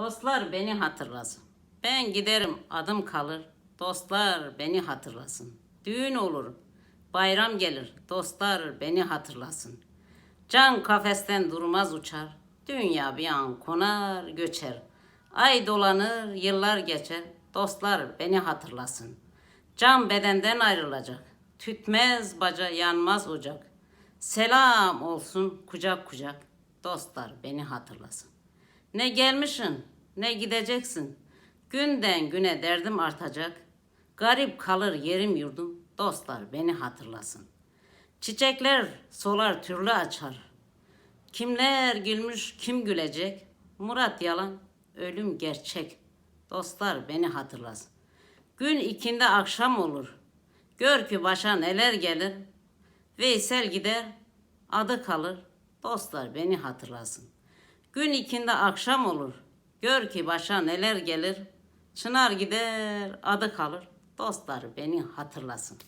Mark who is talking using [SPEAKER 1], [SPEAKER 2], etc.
[SPEAKER 1] Dostlar beni hatırlasın. Ben giderim adım kalır. Dostlar beni hatırlasın. Düğün olur. Bayram gelir. Dostlar beni hatırlasın. Can kafesten durmaz uçar. Dünya bir an konar göçer. Ay dolanır yıllar geçer. Dostlar beni hatırlasın. Can bedenden ayrılacak. Tütmez baca yanmaz ocak. Selam olsun kucak kucak. Dostlar beni hatırlasın. Ne gelmişsin ne gideceksin. Günden güne derdim artacak. Garip kalır yerim yurdum. Dostlar beni hatırlasın. Çiçekler solar türlü açar. Kimler gülmüş kim gülecek? Murat yalan, ölüm gerçek. Dostlar beni hatırlasın. Gün ikinde akşam olur. Gör ki başa neler gelir. Veysel gider, adı kalır. Dostlar beni hatırlasın. Gün ikinde akşam olur. Gör ki başa neler gelir. Çınar gider, adı kalır. Dostlar beni hatırlasın.